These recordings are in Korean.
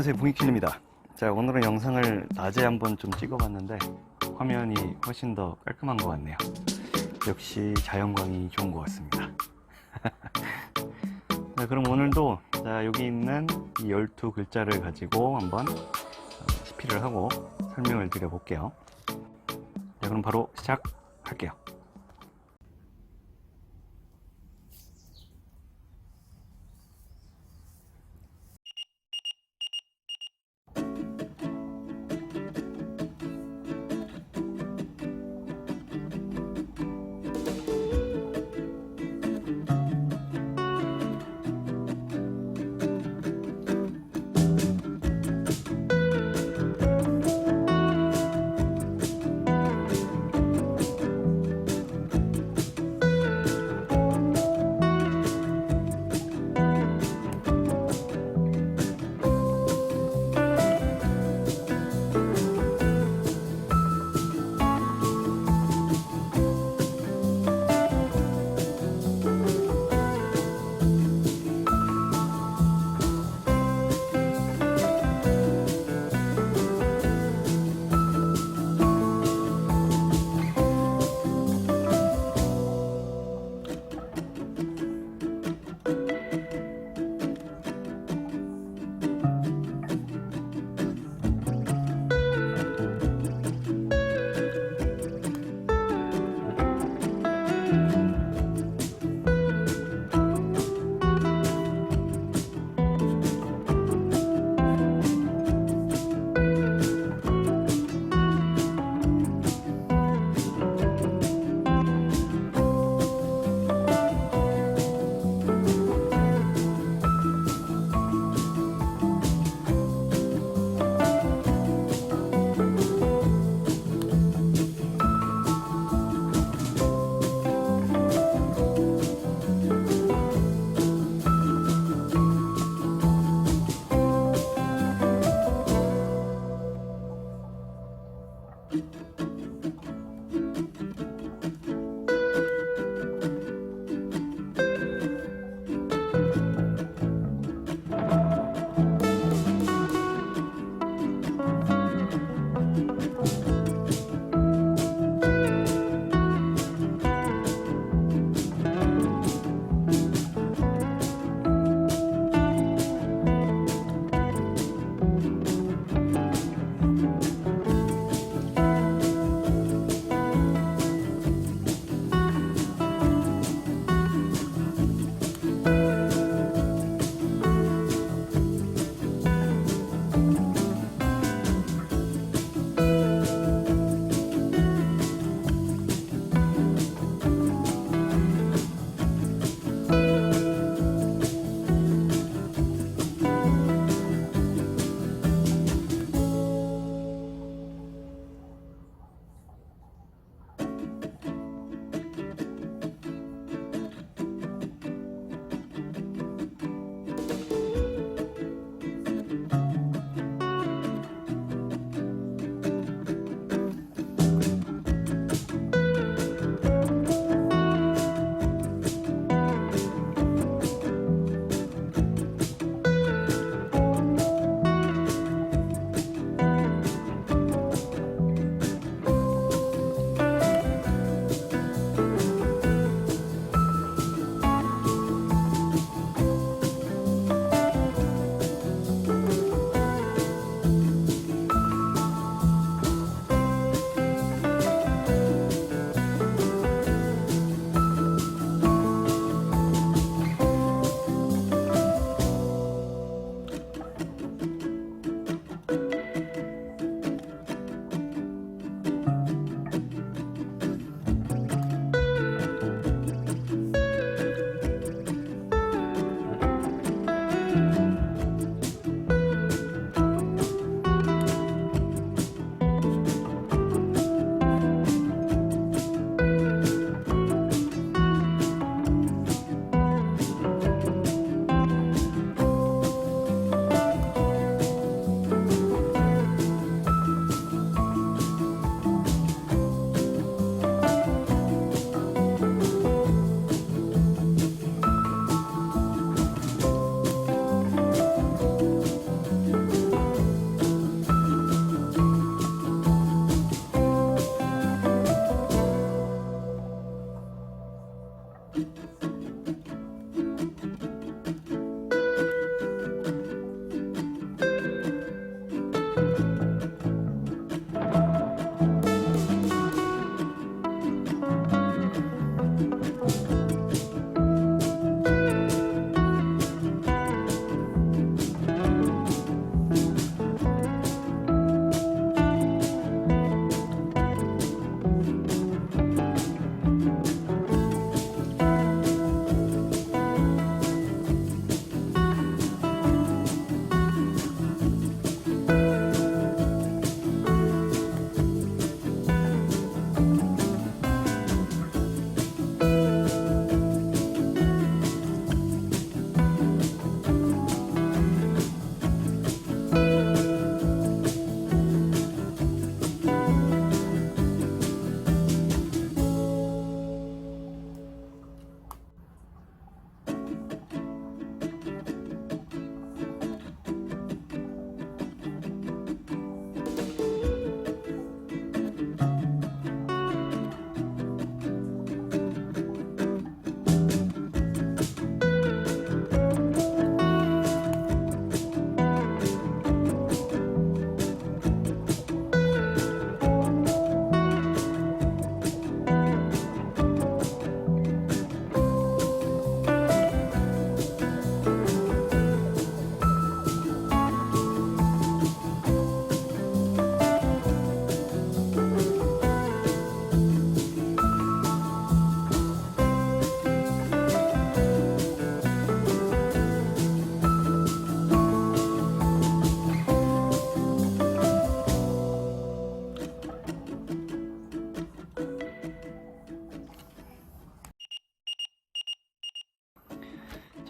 안녕하세요. 봉익킬입니다. 자 오늘은 영상을 낮에 한번 좀 찍어봤는데 화면이 훨씬 더 깔끔한 것 같네요. 역시 자연광이 좋은 것 같습니다. 자 그럼 오늘도 자 여기 있는 이 12글자를 가지고 한번 어, CP를 하고 설명을 드려 볼게요. 자 그럼 바로 시작할게요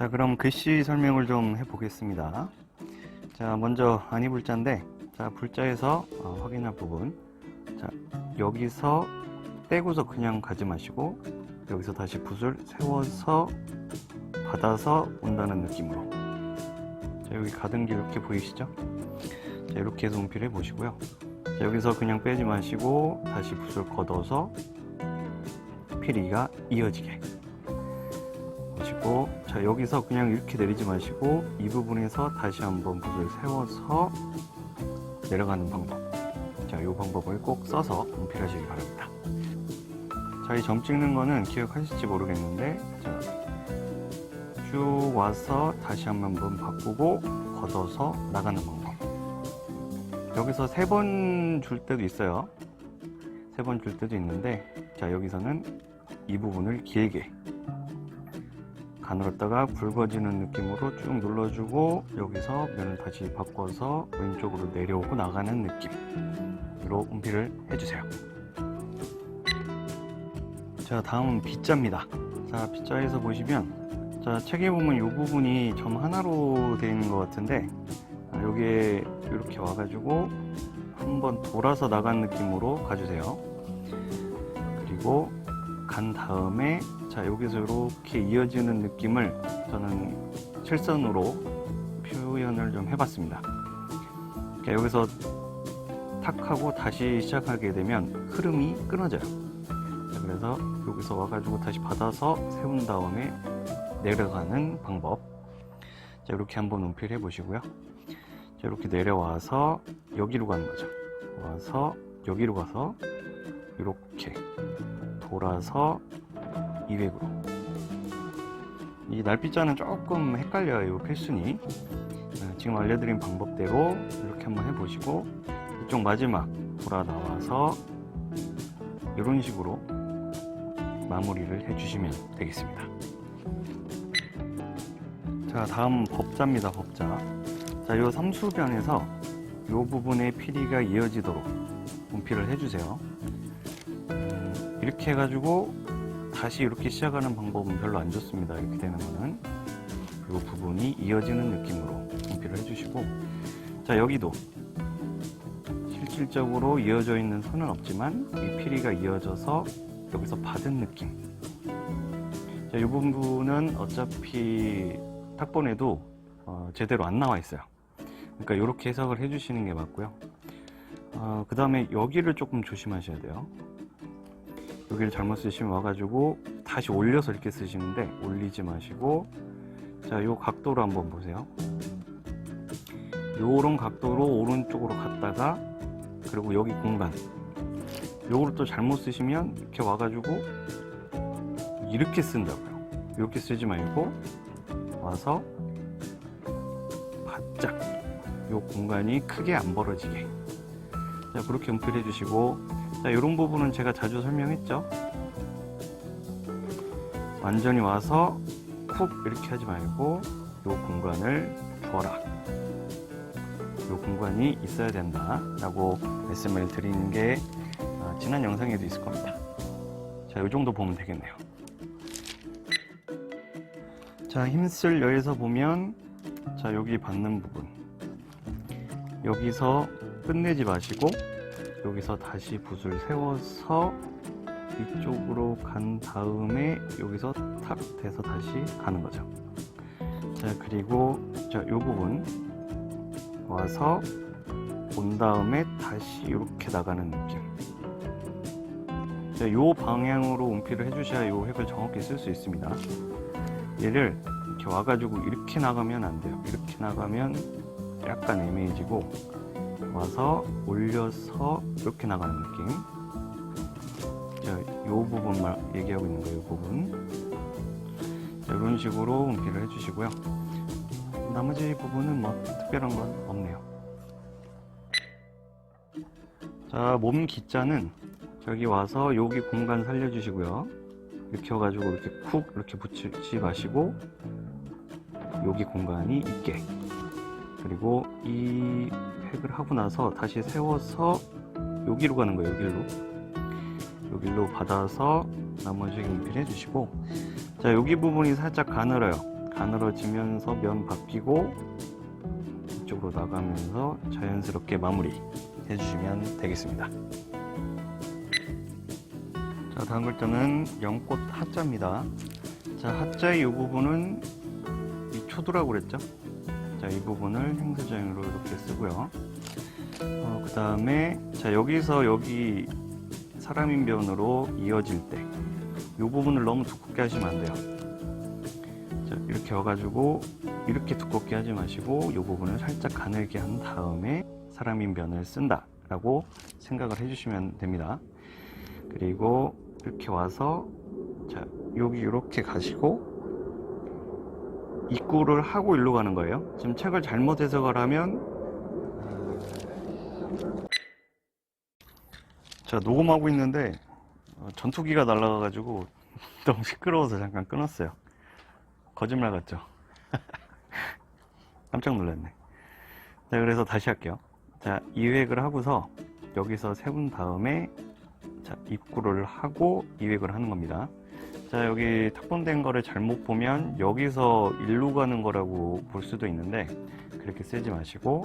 자, 그럼 글씨 설명을 좀 해보겠습니다. 자, 먼저 아니 불자인데, 자, 불자에서 어, 확인할 부분. 자, 여기서 떼고서 그냥 가지 마시고, 여기서 다시 붓을 세워서 받아서 온다는 느낌으로. 자, 여기 길 이렇게 보이시죠? 자, 이렇게 해서 운필 해 보시고요. 자, 여기서 그냥 빼지 마시고, 다시 붓을 걷어서 필이가 이어지게. 보시고 자 여기서 그냥 이렇게 내리지 마시고 이 부분에서 다시 한번 붓을 세워서 내려가는 방법. 자이 방법을 꼭 써서 운필하시기 바랍니다. 자 이 점 찍는 거는 기억하실지 모르겠는데 자, 쭉 와서 다시 한번 바꾸고 걷어서 나가는 방법. 여기서 세 번 줄 때도 있어요. 세 번 줄 때도 있는데 자 여기서는 이 부분을 길게 가늘었다가 굵어지는 느낌으로 쭉 눌러주고 여기서 면을 다시 바꿔서 왼쪽으로 내려오고 나가는 느낌으로 운필을 해주세요. 자 다음은 빗자입니다. 자 빗자에서 보시면 자 책에 보면 이 부분이 점 하나로 되어 있는 것 같은데 아, 여기에 이렇게 와가지고 한번 돌아서 나간 느낌으로 가주세요. 그리고 간 다음에 자 여기서 이렇게 이어지는 느낌을 저는 실선으로 표현을 좀 해봤습니다. 그러니까 여기서 탁 하고 다시 시작하게 되면 흐름이 끊어져요. 자, 그래서 여기서 와가지고 다시 받아서 세운 다음에 내려가는 방법. 자 이렇게 한번 운필 해 보시고요. 자 이렇게 내려와서 여기로 가는 거죠. 와서 여기로 가서 이렇게 돌아서 200으로. 이 날빗자는 조금 헷갈려요 이 필순이. 어, 지금 알려드린 방법대로 이렇게 한번 해보시고 이쪽 마지막 돌아 나와서 이런 식으로 마무리를 해주시면 되겠습니다. 자 다음 법자입니다 법자. 자이 삼수변에서 이 부분의 피리가 이어지도록 분필을 해주세요. 음, 이렇게 해가지고 다시 이렇게 시작하는 방법은 별로 안 좋습니다. 이렇게 되는 거는 이 부분이 이어지는 느낌으로 분필을 해주시고 자 여기도 실질적으로 이어져 있는 선은 없지만 이 피리가 이어져서 여기서 받은 느낌 자, 이 부분은 어차피 탁본에도 어, 제대로 안 나와 있어요. 그러니까 이렇게 해석을 해주시는 게 맞고요. 어, 그 다음에 여기를 조금 조심하셔야 돼요. 여기를 잘못 쓰시면 와가지고 다시 올려서 이렇게 쓰시는데 올리지 마시고 자, 요 각도로 한번 보세요. 요런 각도로 오른쪽으로 갔다가 그리고 여기 공간 요거를 또 잘못 쓰시면 이렇게 와가지고 이렇게 쓴다고요. 이렇게 쓰지 말고 와서 바짝 요 공간이 크게 안 벌어지게 자 그렇게 연필해 주시고 자, 이런 부분은 제가 자주 설명했죠. 완전히 와서 쿡 이렇게 하지 말고 이 공간을 줘라. 이 공간이 있어야 된다라고 말씀을 드리는 게 아, 지난 영상에도 있을 겁니다. 자, 이 정도 보면 되겠네요. 자, 힘쓸 여에서 보면 자, 여기 받는 부분. 여기서 끝내지 마시고 여기서 다시 붓을 세워서 이쪽으로 간 다음에 여기서 탁 돼서 다시 가는 거죠. 자, 그리고 자, 요 부분 와서 온 다음에 다시 이렇게 나가는 느낌. 자, 요 방향으로 운필을 해주셔야 요 획을 정확히 쓸 수 있습니다. 얘를 이렇게 와가지고 이렇게 나가면 안 돼요. 이렇게 나가면 약간 애매해지고 와서 올려서 이렇게 나가는 느낌. 자, 요 부분만 얘기하고 있는 거예요, 이 부분. 자, 이런 식으로 운필을 해주시고요. 나머지 부분은 뭐 특별한 건 없네요. 자, 몸 기자는 저기 와서 여기 공간 살려주시고요. 이렇게 와가지고 이렇게 쿡 이렇게 붙이지 마시고 여기 공간이 있게 그리고 이 획을 하고 나서 다시 세워서 여기로 가는 거예요 여기로 여기로 받아서 나머지 연필 해 주시고 자 여기 부분이 살짝 가늘어요 가늘어지면서 면 바뀌고 이쪽으로 나가면서 자연스럽게 마무리 해주시면 되겠습니다. 자, 다음 글자는 연꽃 하자입니다. 자, 하자의 이 부분은 이 초두라고 그랬죠? 자, 이 부분을 행사자형으로 이렇게 쓰고요. 어, 그 다음에, 자, 여기서 여기 사람인 변으로 이어질 때, 이 부분을 너무 두껍게 하시면 안 돼요. 자, 이렇게 와가지고, 이렇게 두껍게 하지 마시고, 이 부분을 살짝 가늘게 한 다음에 사람인 변을 쓴다라고 생각을 해주시면 됩니다. 그리고 이렇게 와서, 자, 여기 이렇게 가시고, 입구를 하고 일로 가는 거예요. 지금 책을 잘못 해석을 하면 자 녹음하고 있는데 어, 전투기가 날아가가지고 너무 시끄러워서 잠깐 끊었어요. 거짓말 같죠? 깜짝 놀랐네. 자 그래서 다시 할게요. 자 2획을 하고서 여기서 세운 다음에 자 입구를 하고 2획을 하는 겁니다. 자 여기 탁본된 거를 잘못 보면 여기서 일로 가는 거라고 볼 수도 있는데 그렇게 쓰지 마시고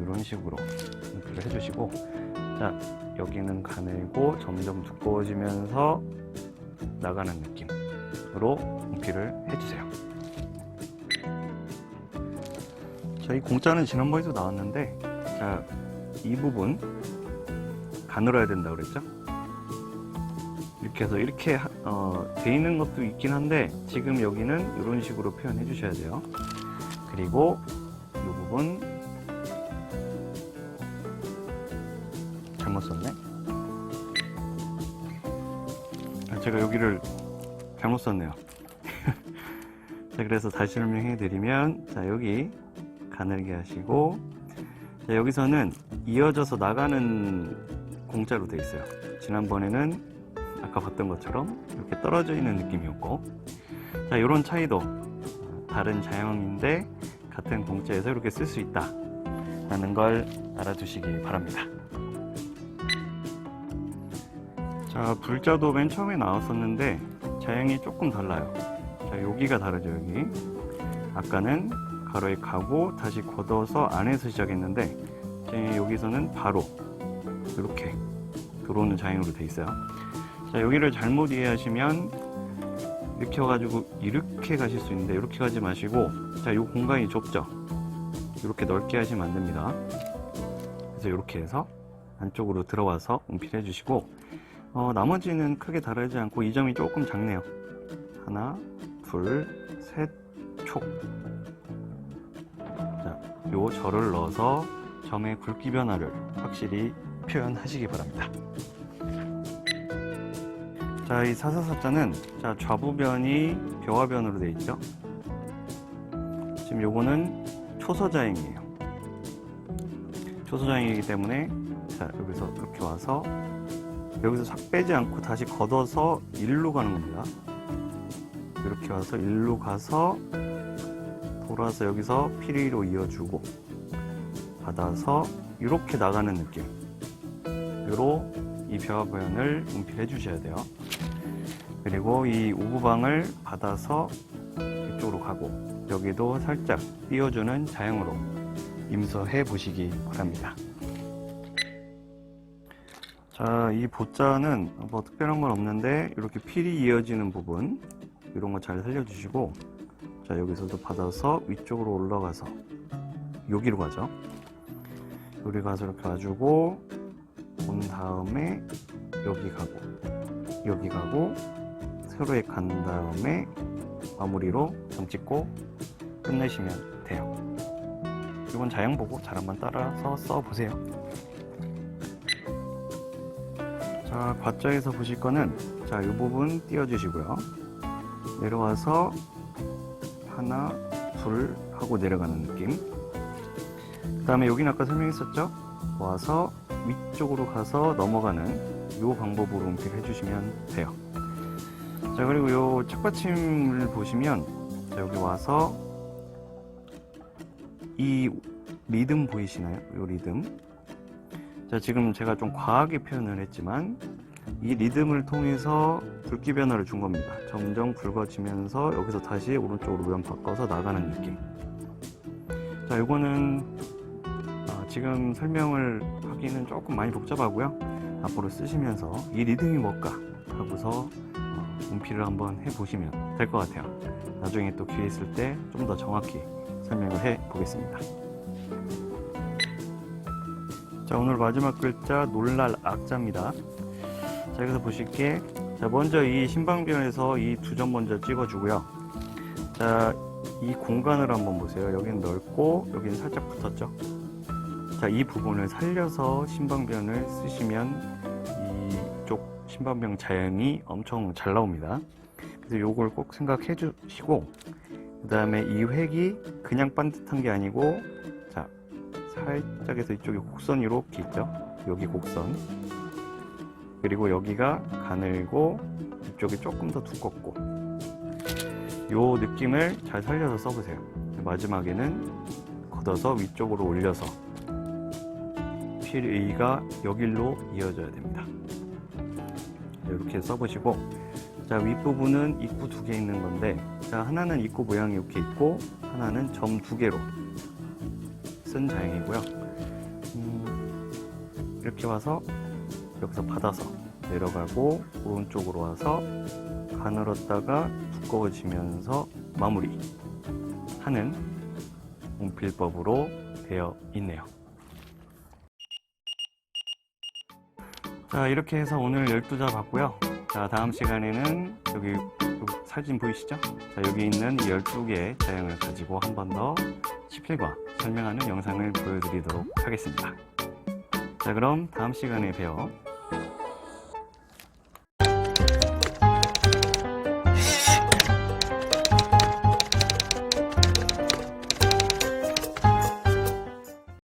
이런 식으로 연필을 해주시고 자 여기는 가늘고 점점 두꺼워지면서 나가는 느낌으로 연필을 해주세요. 자이 공짜는 지난번에도 나왔는데 자 이 부분 가늘어야 된다 그랬죠 이렇게 해서 이렇게 하- 어, 돼 있는 것도 있긴 한데 지금 여기는 이런 식으로 표현해 주셔야 돼요. 그리고 이 부분 잘못 썼네. 아, 제가 여기를 잘못 썼네요. 자, 그래서 다시 설명해 드리면 자, 여기 가늘게 하시고 자, 여기서는 이어져서 나가는 공짜로 돼 있어요. 지난번에는 아까 봤던 것처럼 이렇게 떨어져 있는 느낌이었고 자 이런 차이도 다른 자형인데 같은 공짜에서 이렇게 쓸 수 있다 라는 걸 알아두시기 바랍니다. 자 불자도 맨 처음에 나왔었는데 자형이 조금 달라요. 자 여기가 다르죠 여기. 아까는 가로에 가고 다시 걷어서 안에서 시작했는데 여기서는 바로 이렇게 들어오는 자형으로 돼 있어요 자 여기를 잘못 이해하시면 이렇게 와가지고 이렇게 가실 수 있는데 이렇게 가지 마시고 자이 공간이 좁죠? 이렇게 넓게 하시면 안 됩니다. 그래서 이렇게 해서 안쪽으로 들어와서 응필해 주시고 어, 나머지는 크게 다르지 않고 이 점이 조금 작네요. 하나 둘셋촉. 자 요 절을 넣어서 점의 굵기 변화를 확실히 표현하시기 바랍니다 자, 이 사사사자는 자, 좌부변이 벼화변으로 되어 있죠. 지금 요거는 초서자행이에요. 초서자행이기 때문에 자, 여기서 이렇게 와서 여기서 싹 빼지 않고 다시 걷어서 일로 가는 겁니다. 이렇게 와서 일로 가서 돌아서 여기서 피리로 이어주고 받아서 이렇게 나가는 느낌으로 이 벼화변을 운필해 주셔야 돼요. 그리고 이 우부방을 받아서 이쪽으로 가고 여기도 살짝 띄워주는 자형으로 임서해 보시기 바랍니다. 자, 이 보자는 뭐 특별한 건 없는데 이렇게 필이 이어지는 부분 이런 거 잘 살려주시고 자 여기서도 받아서 위쪽으로 올라가서 여기로 가죠. 여기 가서 이렇게 와주고 온 다음에 여기 가고 여기 가고 세로에 간 다음에 마무리로 점 찍고 끝내시면 돼요. 이건 자형 보고 잘 한번 따라서 써보세요. 자, 과자에서 보실 거는 자, 이 부분 띄워주시고요. 내려와서 하나, 둘 하고 내려가는 느낌. 그 다음에 여기는 아까 설명했었죠? 와서 위쪽으로 가서 넘어가는 이 방법으로 움직여 해주시면 돼요. 자 그리고 요 책받침을 보시면 자, 여기 와서 이 리듬 보이시나요? 요 리듬 자 지금 제가 좀 과하게 표현을 했지만 이 리듬을 통해서 굵기 변화를 준 겁니다. 점점 굵어지면서 여기서 다시 오른쪽으로 우연 바꿔서 나가는 느낌. 자, 이거는 아, 지금 설명을 하기는 조금 많이 복잡하고요. 앞으로 쓰시면서 이 리듬이 뭘까 하고서 어, 운피를 한번 해보시면 될 것 같아요. 나중에 또 기회 있을 때 좀 더 정확히 설명을 해 보겠습니다. 자, 오늘 마지막 글자 놀랄 악자입니다. 자, 여기서 보실게. 자, 먼저 이 신방변에서 이 두 점 먼저 찍어주고요. 자, 이 공간을 한번 보세요. 여기는 넓고, 여기는 살짝 붙었죠? 자, 이 부분을 살려서 신방변을 쓰시면 신방변 자연이 엄청 잘 나옵니다. 그래서 요걸 꼭 생각해 주시고, 그 다음에 이 획이 그냥 반듯한 게 아니고, 자, 살짝에서 이쪽에 곡선이 이렇게 있죠? 여기 곡선. 그리고 여기가 가늘고 이쪽이 조금 더 두껍고 요 느낌을 잘 살려서 써보세요 마지막에는 걷어서 위쪽으로 올려서 필의가 여길로 이어져야 됩니다 이렇게 써보시고 자 윗부분은 입구 두 개 있는 건데 자 하나는 입구 모양이 이렇게 있고 하나는 점 두 개로 쓴 자형이고요 음, 이렇게 와서 여기서 받아서 내려가고 오른쪽으로 와서 가늘었다가 두꺼워지면서 마무리 하는 운필법으로 되어 있네요. 자 이렇게 해서 오늘 12자 봤고요. 자 다음 시간에는 여기, 사진 보이시죠? 자 여기 있는 12개의 자형을 가지고 한 번더 치필과 설명하는 영상을 보여드리도록 하겠습니다. 자 그럼 다음 시간에 봬요.